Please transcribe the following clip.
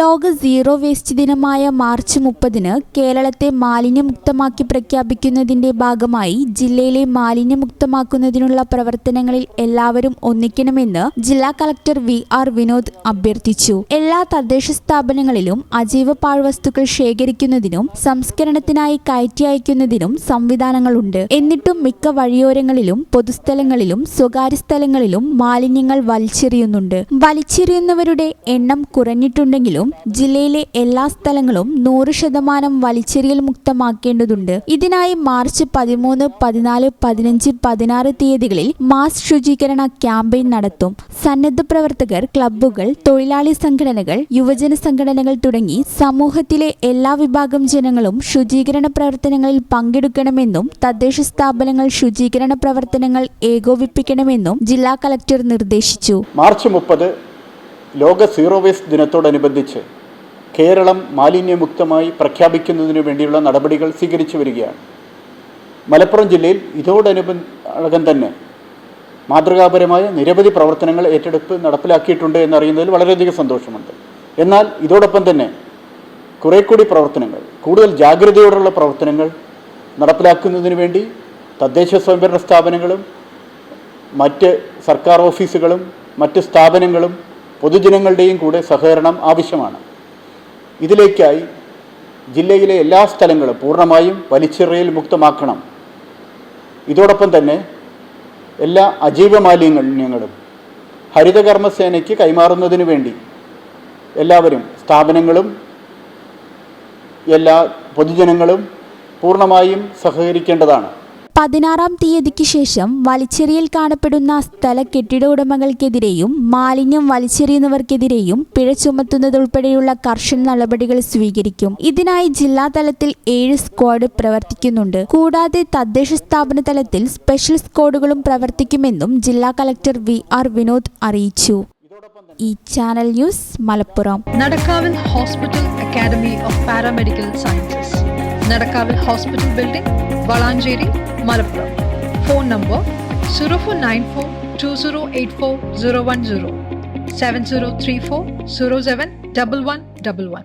ലോക zero waste ദിനമായ March മുപ്പതിന് കേരളത്തെ മാലിന്യമുക്തമാക്കി പ്രഖ്യാപിക്കുന്നതിന്റെ ഭാഗമായി ജില്ലയിലെ മാലിന്യമുക്തമാക്കുന്നതിനുള്ള പ്രവർത്തനങ്ങളിൽ എല്ലാവരും ഒന്നിക്കണമെന്ന് ജില്ലാ കളക്ടർ വി ആർ വിനോദ് അഭ്യർത്ഥിച്ചു. എല്ലാ തദ്ദേശ സ്ഥാപനങ്ങളിലും അജൈവ പാഴ്വസ്തുക്കൾ ശേഖരിക്കുന്നതിനും സംസ്കരണത്തിനായി കയറ്റി അയക്കുന്നതിനും സംവിധാനങ്ങളുണ്ട്. എന്നിട്ടും മിക്ക വഴിയോരങ്ങളിലും പൊതുസ്ഥലങ്ങളിലും സ്വകാര്യ സ്ഥലങ്ങളിലും മാലിന്യങ്ങൾ വലിച്ചെറിയുന്നുണ്ട്. വലിച്ചെറിയുന്നവരുടെ എണ്ണം കുറഞ്ഞിട്ടുണ്ടെങ്കിലും ജില്ലയിലെ എല്ലാ സ്ഥലങ്ങളും നൂറ് ശതമാനം വലിച്ചെറിയൽ മുക്തമാക്കേണ്ടതുണ്ട്. ഇതിനായി മാർച്ച് പതിമൂന്ന് പതിനാല് പതിനഞ്ച് പതിനാറ് തീയതികളിൽ മാസ് ശുചീകരണ ക്യാമ്പയിൻ നടത്തും. സന്നദ്ധ പ്രവർത്തകർ ക്ലബ്ബുകൾ തൊഴിലാളി സംഘടനകൾ യുവജന സംഘടനകൾ തുടങ്ങി സമൂഹത്തിലെ എല്ലാ വിഭാഗം ജനങ്ങളും ശുചീകരണ പ്രവർത്തനങ്ങളിൽ പങ്കെടുക്കണമെന്നും തദ്ദേശ സ്ഥാപനങ്ങൾ ശുചീകരണ പ്രവർത്തനങ്ങൾ ഏകോപിപ്പിക്കണമെന്നും ജില്ലാ കളക്ടർ നിർദ്ദേശിച്ചു. മാർച്ച് മുപ്പത് ലോക സീറോ വേസ്റ്റ് ദിനത്തോടനുബന്ധിച്ച് കേരളം മാലിന്യമുക്തമായി പ്രഖ്യാപിക്കുന്നതിന് വേണ്ടിയുള്ള നടപടികൾ സ്വീകരിച്ചു വരികയാണ്. മലപ്പുറം ജില്ലയിൽ ഇതോടനുബന്ധം തന്നെ മാതൃകാപരമായ നിരവധി പ്രവർത്തനങ്ങൾ ഏറ്റെടുപ്പ് നടപ്പിലാക്കിയിട്ടുണ്ട് എന്നറിയുന്നതിൽ വളരെയധികം സന്തോഷമുണ്ട്. എന്നാൽ ഇതോടൊപ്പം തന്നെ കുറേ കൂടി പ്രവർത്തനങ്ങൾ കൂടുതൽ ജാഗ്രതയോടുള്ള പ്രവർത്തനങ്ങൾ നടപ്പിലാക്കുന്നതിന് വേണ്ടി തദ്ദേശ സ്വയംഭരണ സ്ഥാപനങ്ങളും മറ്റ് സർക്കാർ ഓഫീസുകളും മറ്റ് സ്ഥാപനങ്ങളും പൊതുജനങ്ങളുടെയും കൂടെ സഹകരണം ആവശ്യമാണ്. ഇതിലേക്കായി ജില്ലയിലെ എല്ലാ സ്ഥലങ്ങളും പൂർണമായും വലിച്ചെറിയൽ മുക്തമാക്കണം. ഇതോടൊപ്പം തന്നെ എല്ലാ അജൈവ മാലിന്യങ്ങളും ഹരിതകർമ്മസേനയ്ക്ക് കൈമാറുന്നതിന് വേണ്ടി എല്ലാവരും സ്ഥാപനങ്ങളും എല്ലാ പൊതുജനങ്ങളും പൂർണമായും സഹകരിക്കേണ്ടതാണ്. പതിനാറാം തീയതിക്ക് ശേഷം വലിച്ചെറിയൽ കാണപ്പെടുന്ന സ്ഥല കെട്ടിട ഉടമകൾക്കെതിരെയും മാലിന്യം വലിച്ചെറിയുന്നവർക്കെതിരെയും പിഴ ചുമത്തുന്നതുൾപ്പെടെയുള്ള കർശന നടപടികൾ സ്വീകരിക്കും. ഇതിനായി ജില്ലാ തലത്തിൽ ഏഴ് സ്ക്വാഡ് പ്രവർത്തിക്കുന്നുണ്ട്. കൂടാതെ തദ്ദേശ സ്ഥാപന തലത്തിൽ സ്പെഷ്യൽ സ്ക്വാഡുകളും പ്രവർത്തിക്കുമെന്നും ജില്ലാ കലക്ടർ വി ആർ വിനോദ് അറിയിച്ചു. ഈ channel news Malappuram. നടക്കാവിൽ hospital academy of paramedical sciences. നടക്കാവിൽ hospital building Valanchery Malappuram. Phone number zero four nine four two zero eight four zero one zero seven zero three four zero seven double one double one